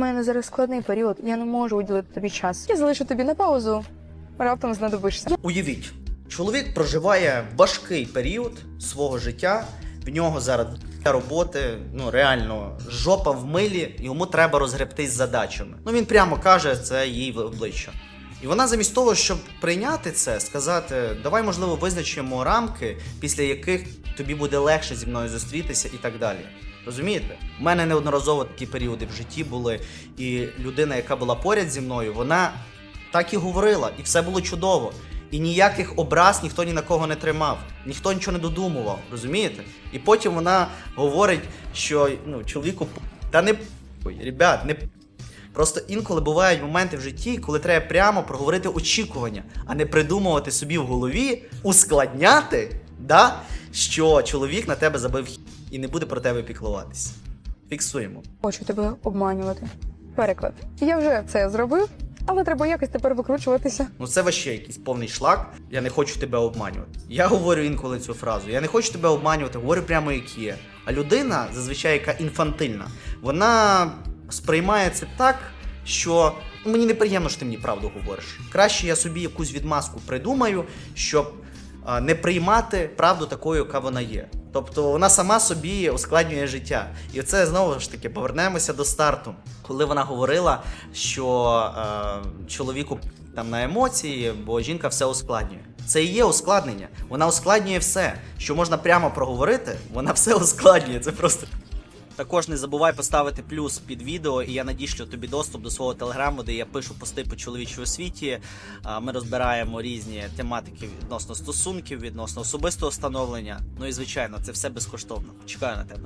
мене зараз складний період, я не можу уділити тобі час. Я залишу тобі на паузу, раптом знадобишся. Уявіть, чоловік проживає важкий період свого життя. В нього зараз роботи, ну реально жопа в милі, йому треба розгребтись задачами. Ну він прямо каже це їй в обличчя. І вона замість того, щоб прийняти це, сказати, давай, можливо, визначимо рамки, після яких тобі буде легше зі мною зустрітися і так далі. Розумієте? У мене неодноразово такі періоди в житті були, і людина, яка була поряд зі мною, вона так і говорила, і все було чудово. І ніяких образ ніхто ні на кого не тримав, ніхто нічого не додумував, розумієте? І потім вона говорить, що ну, чоловіку та не ребят, не. Просто інколи бувають моменти в житті, коли треба прямо проговорити очікування, а не придумувати собі в голові, ускладняти, да, що чоловік на тебе забив хі- і не буде про тебе піклуватись. Фіксуємо. Хочу тебе обманювати. Переклад. Я вже це зробив, але треба якось тепер викручуватися. Ну це ваще якийсь повний шлак. Я не хочу тебе обманювати. Я говорю інколи цю фразу. Я не хочу тебе обманювати, говорю прямо як є. А людина, зазвичай, яка інфантильна, вона сприймає це так, що «Ну, мені неприємно, що ти мені правду говориш. Краще я собі якусь відмазку придумаю, щоб не приймати правду такою, яка вона є. Тобто вона сама собі ускладнює життя. І це знову ж таки повернемося до старту, коли вона говорила, що е, чоловіку там на емоції, бо жінка все ускладнює. Це і є ускладнення. Вона ускладнює все, що можна прямо проговорити, вона все ускладнює. Це просто. Також не забувай поставити плюс під відео, і я надішлю тобі доступ до свого телеграму, де я пишу пости по чоловічій освіті. Ми розбираємо різні тематики відносно стосунків, відносно особистого становлення. Ну і звичайно, це все безкоштовно. Чекаю на тебе.